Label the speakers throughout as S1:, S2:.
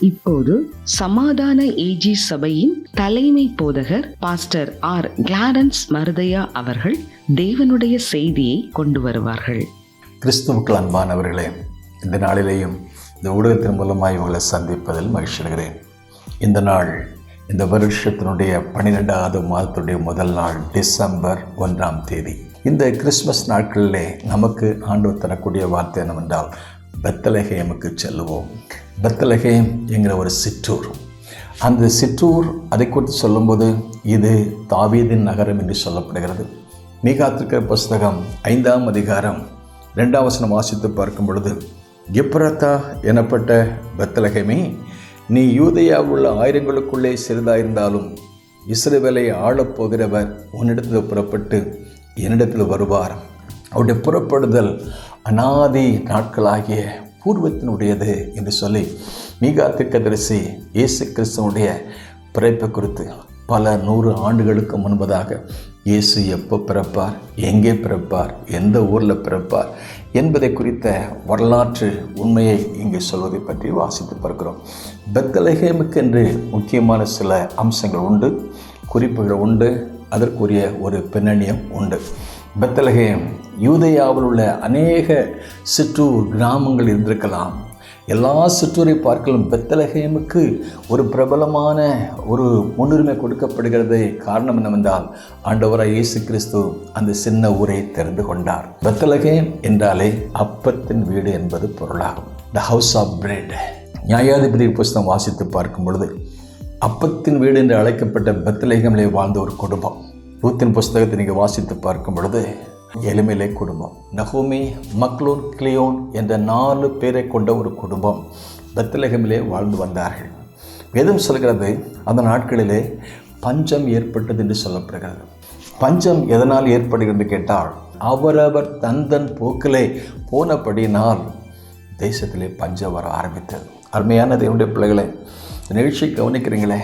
S1: இப்போது சமாதான ஏஜி சபையின் தலைமை போதகர் பாஸ்டர் ஆர் கிளாரன்ஸ் மருதையா அவர்கள் தேவனுடைய செய்தியை கொண்டு வருவார்கள்.
S2: கிறிஸ்துவுக்கள் அன்பானவர்களே இந்த நாளிலேயும் இந்த ஊடகத்தின் மூலமாக உங்களை சந்திப்பதில் மகிழ்ச்சிடுகிறேன் இந்த நாள் இந்த வருஷத்தினுடைய பன்னிரெண்டாவது மாதத்துடைய முதல் நாள் டிசம்பர் ஒன்றாம் தேதி. இந்த கிறிஸ்மஸ் நாட்களிலே நமக்கு ஆண்டு தரக்கூடிய வார்த்தை என்னவென்றால் பெத்தலகேமுக்கு செல்லுவோம். பெத்தலகேம் என்கிற ஒரு சிற்றூர். அந்த சிற்றூர் அதை குறித்து சொல்லும்போது இது தாவீதின் நகரம் என்று சொல்லப்படுகிறது. மீகாத்திருக்கிற புஸ்தகம் ஐந்தாம் அதிகாரம் ரெண்டாம் வசனம் வாசித்து பார்க்கும் பொழுது எப்ரத்தா எனப்பட்ட பெத்தலகமே நீ யூதையாவில் உள்ள ஆயிரங்களுக்குள்ளே சிறிதாயிருந்தாலும் இஸ்ரவேலை ஆளப் போகிறவர் உன்னிடத்தில் புறப்பட்டு என்னிடத்தில் வருவார். அவருடைய புறப்படுதல் அனாதி நாட்களாகிய பூர்வத்தினுடையது என்று சொல்லி மீகா திக்கதரிசி இயேசு கிறிஸ்தனுடைய பிறப்பை குறித்து பல நூறு ஆண்டுகளுக்கு முன்பதாக இயேசு எப்போ பிறப்பார் எங்கே பிறப்பார் எந்த ஊரில் பிறப்பார் என்பதை குறித்த வரலாற்று உண்மையை இங்கே சொல்வதை பற்றி வாசித்து பார்க்கிறோம். பெத்தலகேமுக்கென்று முக்கியமான சில அம்சங்கள் உண்டு குறிப்புகள் உண்டு அதற்குரிய ஒரு பின்னணியம் உண்டு. பெத்தலகேம் யூதையாவில் உள்ள அநேக சிற்றூர் கிராமங்கள் இருந்திருக்கலாம். எல்லா சிற்றூரை பார்க்கலும் பெத்தலகேமுக்கு ஒரு பிரபலமான ஒரு முன்னுரிமை கொடுக்கப்படுகிறது காரணம் என்னவென்றால் ஆண்டவராக இயேசு கிறிஸ்து அந்த சின்ன ஊரை தெரிந்து கொண்டார். பெத்தலகேம் என்றாலே அப்பத்தின் வீடு என்பது பொருளாகும். த ஹவுஸ் ஆஃப் பிரெட் நியாயாதிபதி புஸ்தகம் வாசித்து பார்க்கும் பொழுது அப்பத்தின் வீடு என்று அழைக்கப்பட்ட பெத்தலேகமிலே வாழ்ந்த ஒரு குடும்பம். ரூத்தின் புஸ்தகத்தை நீங்கள் வாசித்து பார்க்கும் பொழுது எளிமையிலே குடும்பம். நகோமி மக்லூன் கிளியோன் என்ற நாலு பேரை கொண்ட ஒரு குடும்பம் பத்திலகமிலே வாழ்ந்து வந்தார்கள். வேதம் சொல்கிறது அந்த நாட்களிலே பஞ்சம் ஏற்பட்டது என்று சொல்லப்படுகிறது. பஞ்சம் எதனால் ஏற்படுகிறது கேட்டால் அவரவர் தந்தன் போக்கிலே போனபடினால் தேசத்திலே பஞ்சம் வர ஆரம்பித்தது. அருமையான தேவனுடைய பிள்ளைகளை நிகழ்ச்சி கவனிக்கிறீங்களே?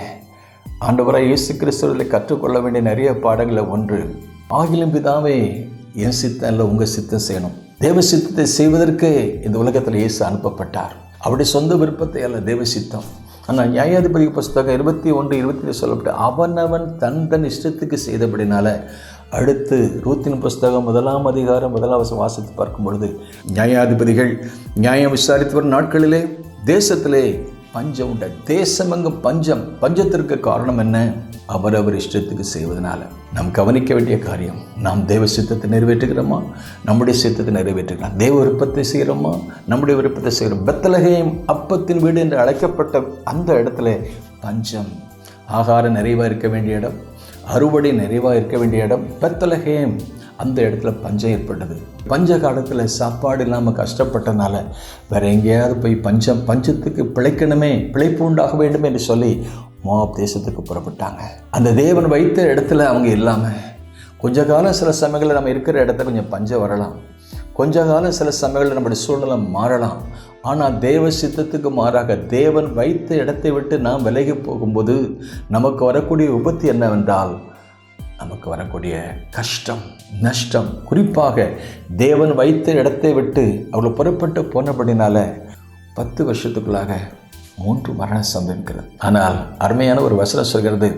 S2: ஆண்டவராக இயேசு கிறிஸ்துவத்தில் கற்றுக்கொள்ள வேண்டிய நிறைய பாடங்களை ஒன்று ஆகிலும் பிதாவே என் சித்தம் இல்லை உங்கள் சித்தம் செய்யணும். தேவ சித்தத்தை செய்வதற்கு இந்த உலகத்தில் இயேசு அனுப்பப்பட்டார். அவருடைய சொந்த விருப்பத்தை அல்ல தேவ சித்தம். ஆனால் நியாயாதிபதி புஸ்தகம் இருபத்தி ஒன்று இருபத்தி சொல்லப்பட்டு அவனவன் தன் தன் இஷ்டத்துக்கு செய்தபடினால அடுத்து ரூத்தின் புஸ்தகம் முதலாம் அதிகாரம் முதலாவசம் வாசித்து பார்க்கும் பொழுது நியாயாதிபதிகள் நியாயம் விசாரித்து வரும் நாட்களிலே தேசத்திலே பஞ்சம் உண்ட. அங்கு பஞ்சம். பஞ்சத்திற்கு காரணம் என்ன? அவரவர் இஷ்டத்துக்கு செய்வதனால நாம் கவனிக்க வேண்டிய காரியம் நாம் தேவ சித்தத்தை நிறைவேற்றுகிறோமா? நம்முடைய சித்தத்தை நிறைவேற்றுகிறோம். தேவ விருப்பத்தை செய்கிறோமா? நம்முடைய விருப்பத்தை செய்கிறோம். பெத்தலகையும் அப்பத்தின் வீடு என்று அழைக்கப்பட்ட அந்த இடத்துல பஞ்சம் ஆகாரம் நிறைவாக இருக்க வேண்டிய இடம் அறுவடை நிறைவாக இருக்க வேண்டிய இடம் பெத்தலகையும் அந்த இடத்துல பஞ்சம் ஏற்பட்டது. பஞ்ச காலத்தில் சாப்பாடு இல்லாமல் கஷ்டப்பட்டனால வேற எங்கேயாவது போய் பஞ்சம் பஞ்சத்துக்கு பிழைக்கணுமே பிழைப்பு உண்டாக வேண்டும் என்று சொல்லி மோவாப் தேசத்துக்கு புறப்பட்டாங்க. அந்த தேவன் வைத்த இடத்துல அவங்க இல்லாமல் கொஞ்ச காலம் சில சமயங்களில் நம்ம இருக்கிற இடத்துல கொஞ்சம் பஞ்சம் வரலாம். கொஞ்ச காலம் சில சமயங்களில் நம்முடைய சூழ்நிலை மாறலாம். ஆனால் தேவ சித்தத்துக்கு மாறாக தேவன் வைத்த இடத்தை விட்டு நாம் விலகி போகும்போது நமக்கு வரக்கூடிய விபத்து என்னவென்றால் நமக்கு வரக்கூடிய கஷ்டம் நஷ்டம். குறிப்பாக தேவன் வைத்த இடத்தை விட்டு அவளை புறப்பட்டு போனபடினால பத்து வருஷத்துக்குள்ளாக மூன்று மரணம் சம்பவிக்கிறது ஆனால் அருமையான ஒரு வசனம் சொல்கிறது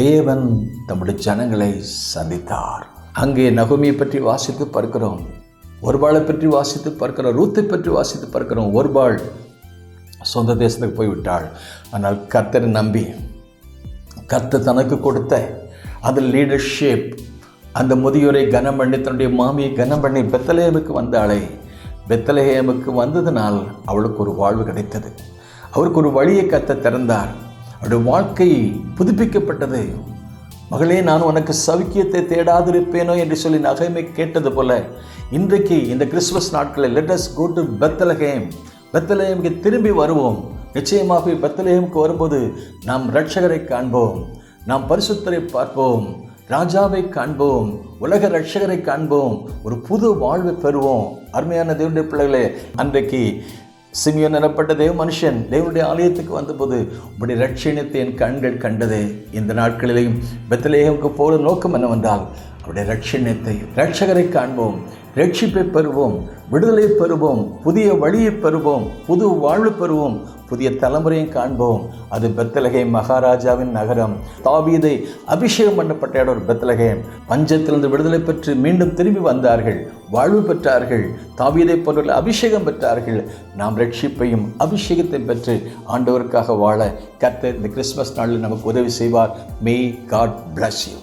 S2: தேவன் தம்முடைய ஜனங்களை சந்தித்தார். அங்கே நகுமியை பற்றி வாசித்து பார்க்கிறோம் ஒருபாளை பற்றி வாசித்து பார்க்கிறோம் ரூத்தை பற்றி வாசித்து பார்க்கிறோம். ஒருபாள் சொந்த தேசத்துக்கு போய்விட்டாள். ஆனால் கர்த்தரை நம்பி கர்த்தர் தனக்கு கொடுத்த அந்த லீடர்ஷிப் அந்த முதியோரை கனம் பண்ணி தன்னுடைய மாமியை கனம் பண்ணி பெத்தலேமுக்கு வந்தாளே. பெத்தலேமுக்கு வந்ததினால் அவளுக்கு ஒரு வாழ்வு கிடைத்தது. அவருக்கு ஒரு வழியை கத்த திறந்தார். அவருடைய வாழ்க்கை புதுப்பிக்கப்பட்டது. மகளே நான் உனக்கு சவிக்கியத்தை தேடாதிருப்பேனோ என்று சொல்லி நகைமை கேட்டது போல இன்றைக்கு இந்த கிறிஸ்துமஸ் நாட்களில் லெட்டஸ் கோ டு பெத்தலகேம் பெத்தலகேமுக்கு திரும்பி வருவோம். நிச்சயமாக பெத்தலகேமுக்கு வரும்போது நாம் ரட்சகரை காண்போம். நாம் பரிசுத்தரை பார்ப்போம். ராஜாவை காண்போம். உலக ரட்சகரை காண்போம். ஒரு புது வாழ்வை பெறுவோம். அருமையான தேவனுடைய பிள்ளைகளே அன்றைக்கு சிமியோன் எனப்பட்ட தேவ மனுஷன் தேவனுடைய ஆலயத்துக்கு வந்தபோது உடைய ரட்சணத்தை என் கண்கள் கண்டதே. இந்த நாட்களிலேயும் பெத்தலேயமுக்கு போகிற நோக்கம் என்னவென்றால் அவருடைய ரட்சணத்தை ரட்சகரை காண்போம் ரட்சிப்பை பெறுவோம் விடுதலை பெறுவோம் புதிய வழியை பெறுவோம் புது வாழ்வு பெறுவோம் புதிய தலைமுறையை காண்போம். அது பெத்தலகை மகாராஜாவின் நகரம். தாவீதை அபிஷேகம் பண்ணப்பட்ட இடம் ஒரு பெத்தலகேம் பஞ்சத்திலிருந்து விடுதலை பெற்று மீண்டும் திரும்பி வந்தார்கள். வாழ்வு பெற்றார்கள். தாவீதை போன்றவர்கள் அபிஷேகம் பெற்றார்கள். நாம் ரட்சிப்பையும் அபிஷேகத்தை பெற்று ஆண்டவருக்காக வாழ கர்த்தர் இந்த கிறிஸ்மஸ் நாளில் நமக்கு உதவி செய்வார். May God
S3: bless you